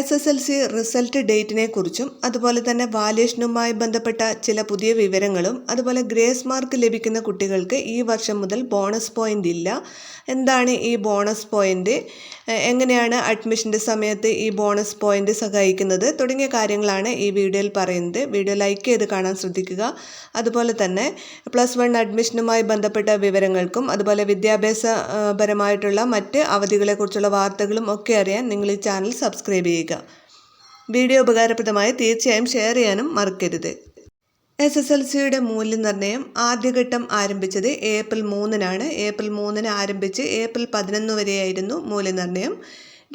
S S L C result ഡേറ്റിനെ കുറിച്ചും അതുപോലെ തന്നെ വാല്യേഷനുമായി ബന്ധപ്പെട്ട ചില പുതിയ വിവരങ്ങളും അതുപോലെ ഗ്രേസ് മാർക്ക് ലഭിക്കുന്ന കുട്ടികൾക്ക് ഈ വർഷം മുതൽ ബോണസ് പോയിന്റ് ഇല്ല. എന്താണ് ഈ ബോണസ് പോയിന്റ് എങ്ങനെയാണ് അഡ്മിഷന്റെ സമയത്ത് ഈ ബോണസ് പോയിന്റ് സഹായിക്കുന്നത്? തുടങ്ങിയ കാര്യങ്ങളാണ് ഈ വീഡിയോയിൽ പറയുന്നത്. വീഡിയോ ലൈക്ക് ചെയ്ത് കാണാൻ ശ്രദ്ധിക്കുക. അതുപോലെ തന്നെ പ്ലസ് വൺ അഡ്മിഷനുമായി ബന്ധപ്പെട്ട വിവരങ്ങൾക്കും അതുപോലെ വിദ്യാഭ്യാസപരമായിട്ടുള്ള മറ്റ് അവധികളെക്കുറിച്ചുള്ള വാർത്തകളും ഒക്കെ അറിയാൻ നിങ്ങൾ ഈ ചാനൽ സബ്സ്ക്രൈബ് ചെയ്യുക. വീഡിയോ ഉപകാരപ്രദമായി തീർച്ചയായും ഷെയർ ചെയ്യാനും മറക്കരുത്. എസ് എസ് എൽ സിയുടെ മൂല്യനിർണയം ആദ്യഘട്ടം ആരംഭിച്ചത് ഏപ്രിൽ മൂന്നിനാണ്. ഏപ്രിൽ മൂന്നിന് ആരംഭിച്ച് ഏപ്രിൽ പതിനൊന്ന് വരെയായിരുന്നു മൂല്യനിർണയം.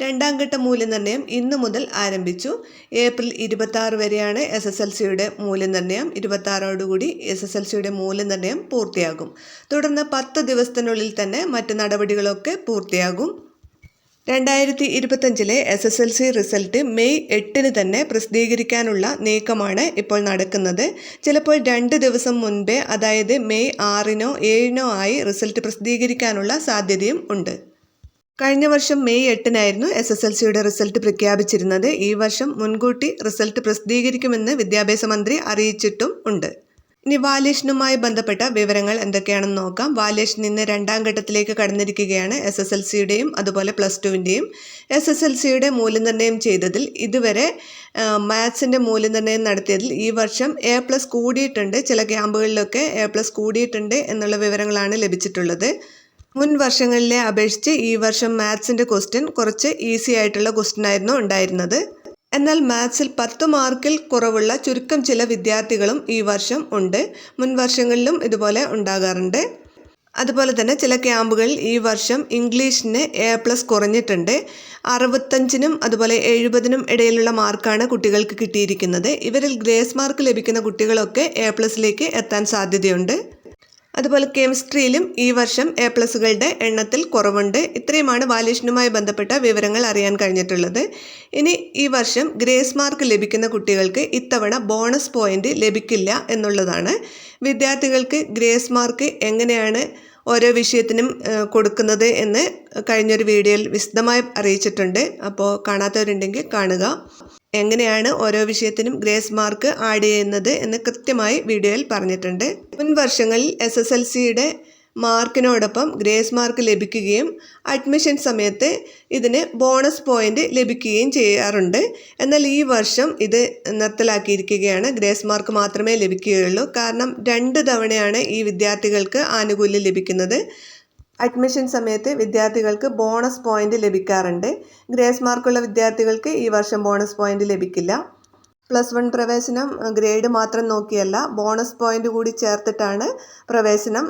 രണ്ടാം ഘട്ട മൂല്യനിർണയം ഇന്ന് മുതൽ ആരംഭിച്ചു. ഏപ്രിൽ ഇരുപത്തി വരെയാണ് എസ് എസ് എൽ സിയുടെ മൂല്യനിർണയം. ഇരുപത്താറോടുകൂടി എസ് എസ് എൽ സിയുടെ മൂല്യനിർണയം പൂർത്തിയാകും. തുടർന്ന് പത്ത് ദിവസത്തിനുള്ളിൽ തന്നെ മറ്റ് നടപടികളൊക്കെ പൂർത്തിയാകും. രണ്ടായിരത്തി ഇരുപത്തഞ്ചിലെ S S L C result May എട്ടിന് തന്നെ പ്രസിദ്ധീകരിക്കാനുള്ള നീക്കമാണ് ഇപ്പോൾ നടക്കുന്നത്. ചിലപ്പോൾ രണ്ട് ദിവസം മുൻപേ അതായത് മെയ് ആറിനോ ഏഴിനോ ആയി റിസൾട്ട് പ്രസിദ്ധീകരിക്കാനുള്ള സാധ്യതയും ഉണ്ട്. കഴിഞ്ഞ വർഷം മെയ് എട്ടിനായിരുന്നു എസ് എസ് എൽ സിയുടെ റിസൾട്ട് പ്രഖ്യാപിച്ചിരുന്നത്. ഈ വർഷം മുൻകൂട്ടി റിസൾട്ട് പ്രസിദ്ധീകരിക്കുമെന്ന് വിദ്യാഭ്യാസ മന്ത്രി അറിയിച്ചിട്ടും ഉണ്ട്. ഇനി വാല്യേഷനുമായി ബന്ധപ്പെട്ട വിവരങ്ങൾ എന്തൊക്കെയാണെന്ന് നോക്കാം. വാല്യേഷൻ ഇന്ന് രണ്ടാം ഘട്ടത്തിലേക്ക് കടന്നിരിക്കുകയാണ് എസ് എസ് എൽ സിയുടെയും അതുപോലെ പ്ലസ് ടുവിന്റെയും എസ് എസ് എൽ സിയുടെ മൂല്യനിർണയം ചെയ്തതിൽ ഇതുവരെ മാത്സിന്റെ മൂല്യനിർണയം നടത്തിയതിൽ ഈ വർഷം എ പ്ലസ് കൂടിയിട്ടുണ്ട്. ചില ക്യാമ്പുകളിലൊക്കെ എ പ്ലസ് കൂടിയിട്ടുണ്ട് എന്നുള്ള വിവരങ്ങളാണ് ലഭിച്ചിട്ടുള്ളത്. മുൻ വർഷങ്ങളിലെ അപേക്ഷിച്ച് ഈ വർഷം മാത്സിന്റെ ക്വസ്റ്റ്യൻ കുറച്ച് ഈസി ആയിട്ടുള്ള ക്വസ്റ്റ്യൻ ആയിരുന്നു ഉണ്ടായിരുന്നത്. എന്നാൽ മാത്സിൽ പത്ത് മാർക്കിൽ കുറവുള്ള ചുരുക്കം ചില വിദ്യാർത്ഥികളും ഈ വർഷം ഉണ്ട്. മുൻ വർഷങ്ങളിലും ഇതുപോലെ ഉണ്ടാകാറുണ്ട്. അതുപോലെ തന്നെ ചില ക്യാമ്പുകളിൽ ഈ വർഷം ഇംഗ്ലീഷിന് എ പ്ലസ് കുറഞ്ഞിട്ടുണ്ട്. അറുപത്തഞ്ചിനും അതുപോലെ എഴുപതിനും ഇടയിലുള്ള മാർക്കാണ് കുട്ടികൾക്ക് കിട്ടിയിരിക്കുന്നത്. ഇവരിൽ ഗ്രേസ് മാർക്ക് ലഭിക്കുന്ന കുട്ടികളൊക്കെ എ പ്ലസിലേക്ക് എത്താൻ സാധ്യതയുണ്ട്. അതുപോലെ കെമിസ്ട്രിയിലും ഈ വർഷം എ പ്ലസുകളുടെ എണ്ണത്തിൽ കുറവുണ്ട്. ഇത്രയുമാണ് വാല്യൂഷനുമായി ബന്ധപ്പെട്ട വിവരങ്ങൾ അറിയാൻ കഴിഞ്ഞിട്ടുള്ളത്. ഇനി ഈ വർഷം ഗ്രേസ് മാർക്ക് ലഭിക്കുന്ന കുട്ടികൾക്ക് ഇത്തവണ ബോണസ് പോയിന്റ് ലഭിക്കില്ല എന്നുള്ളതാണ്. വിദ്യാർത്ഥികൾക്ക് ഗ്രേസ് മാർക്ക് എങ്ങനെയാണ് ഓരോ വിഷയത്തിനും കൊടുക്കുന്നത് എന്ന് കഴിഞ്ഞൊരു വീഡിയോയിൽ വിശദമായി അറിയിച്ചിട്ടുണ്ട്. അപ്പോൾ കാണാത്തവരുണ്ടെങ്കിൽ കാണുക. എങ്ങനെയാണ് ഓരോ വിഷയത്തിനും ഗ്രേസ് മാർക്ക് ആഡ് ചെയ്യുന്നത് എന്ന് കൃത്യമായി വീഡിയോയിൽ പറഞ്ഞിട്ടുണ്ട്. മുൻ വർഷങ്ങളിൽ എസ് എസ് എൽ സിയുടെ മാർക്കിനോടൊപ്പം ഗ്രേസ് മാർക്ക് ലഭിക്കുകയും അഡ്മിഷൻ സമയത്ത് ഇതിന് ബോണസ് പോയിന്റ് ലഭിക്കുകയും ചെയ്യാറുണ്ട്. എന്നാൽ ഈ വർഷം ഇത് നിർത്തലാക്കിയിരിക്കുകയാണ്. ഗ്രേസ് മാർക്ക് മാത്രമേ ലഭിക്കുകയുള്ളൂ. കാരണം രണ്ട് തവണയാണ് ഈ വിദ്യാർത്ഥികൾക്ക് ആനുകൂല്യം ലഭിക്കുന്നത്. അഡ്മിഷൻ സമയത്ത് വിദ്യാർത്ഥികൾക്ക് ബോണസ് പോയിന്റ് ലഭിക്കാറുണ്ട്. ഗ്രേസ് മാർക്കുള്ള വിദ്യാർത്ഥികൾക്ക് ഈ വർഷം ബോണസ് പോയിന്റ് ലഭിക്കില്ല. പ്ലസ് വൺ പ്രവേശനം ഗ്രേഡ് മാത്രം നോക്കിയല്ല ബോണസ് പോയിന്റ് കൂടി ചേർത്തിട്ടാണ് പ്രവേശനം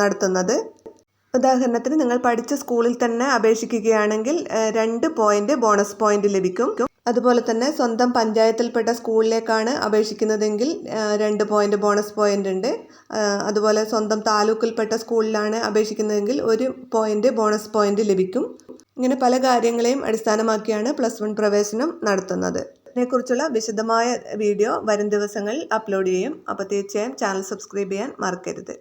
നടത്തുന്നത്. ഉദാഹരണത്തിന് നിങ്ങൾ പഠിച്ച സ്കൂളിൽ തന്നെ അപേക്ഷിക്കുകയാണെങ്കിൽ രണ്ട് പോയിന്റ് ബോണസ് പോയിന്റ് ലഭിക്കും. അതുപോലെ തന്നെ സ്വന്തം പഞ്ചായത്തിൽപ്പെട്ട സ്കൂളിലേക്കാണ് അപേക്ഷിക്കുന്നതെങ്കിൽ രണ്ട് പോയിന്റ് ബോണസ് പോയിന്റ് ഉണ്ട്. അതുപോലെ സ്വന്തം താലൂക്കിൽപ്പെട്ട സ്കൂളിലാണ് അപേക്ഷിക്കുന്നതെങ്കിൽ ഒരു പോയിന്റ് ബോണസ് പോയിന്റ് ലഭിക്കും. ഇങ്ങനെ പല കാര്യങ്ങളെയും അടിസ്ഥാനമാക്കിയാണ് പ്ലസ് വൺ പ്രവേശനം നടത്തുന്നത്. ഇതിനെക്കുറിച്ചുള്ള വിശദമായ വീഡിയോ വരും ദിവസങ്ങളിൽ അപ്ലോഡ് ചെയ്യും. അപ്പോൾ തീർച്ചയായും ചാനൽ സബ്സ്ക്രൈബ് ചെയ്യാൻ മറക്കരുത്.